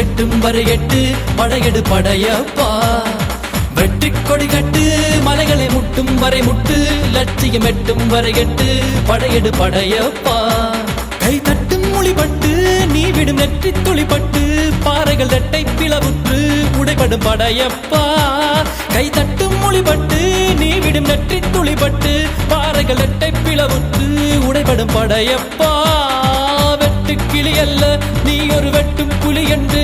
கட்டும் வரையட்டு லட்சியம் படையெடு படையப்பா. வெற்றி கொடி கட்டு மலைகளை முட்டும் வரை முட்டு லட்சியம் எட்டும் வரை எட்டு படையெடு படையப்பா. கை தட்டும் மொழிபட்டு நீ விடும் நெற்றி துளிப்பட்டு பாறைகள் ரெட்டை பிளவுற்று உடைபடும் படையப்பா. கை தட்டும் மொழிபட்டு நீ விடும் நெற்றி துளிப்பட்டு பாறைகள் ரெட்டை பிளவுற்று உடைபடும் படையப்பா. வெட்டு கிளி அல்ல நீ ஒரு வெட்டு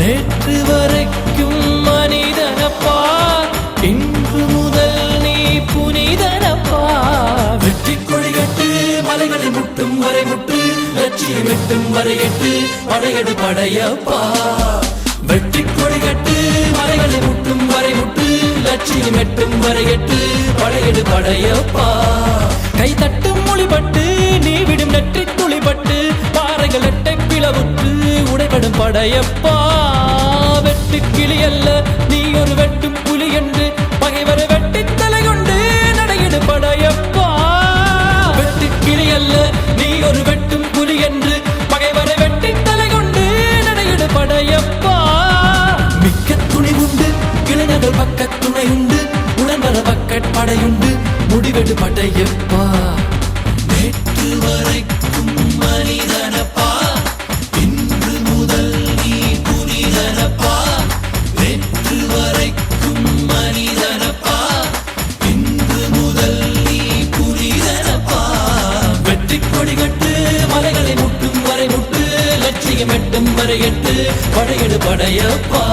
நேற்று வரைக்கும் மனிதனப்பா. இன்று முதல் நீ புனிதனப்பா. வெற்றி கொடிகட்டு மலைகளை முட்டும் வரை முட்டு. லட்சியம் எட்டும் வரை எட்டு படையடு படையப்பா. வெற்றி கொடிகட்டு மலைகளை முட்டும் வரை முட்டு. லட்சியம் எட்டும் வரை எட்டு படையடு படையப்பா. கை தட்டும் மொழிபட்டு நீ விடும் நெற்றி துளிபட்டு பாறைகள் எட்டை பிளவுற்று உடைபடும் படையப்பா. முடிவெடு படையப்பா நேற்று வரைக்கும் மனிதனப்பா. இன்று முதல் நீ புனிதனப்பா. நேற்று வரைக்கும் மனிதனப்பா. இன்று முதல் நீ புனிதனப்பா. வெற்றி கொடி கட்டு மலைகளை முட்டும் வரை முட்டு லட்சியம் எட்டும் வரை எட்டு படையெடு படையப்பா.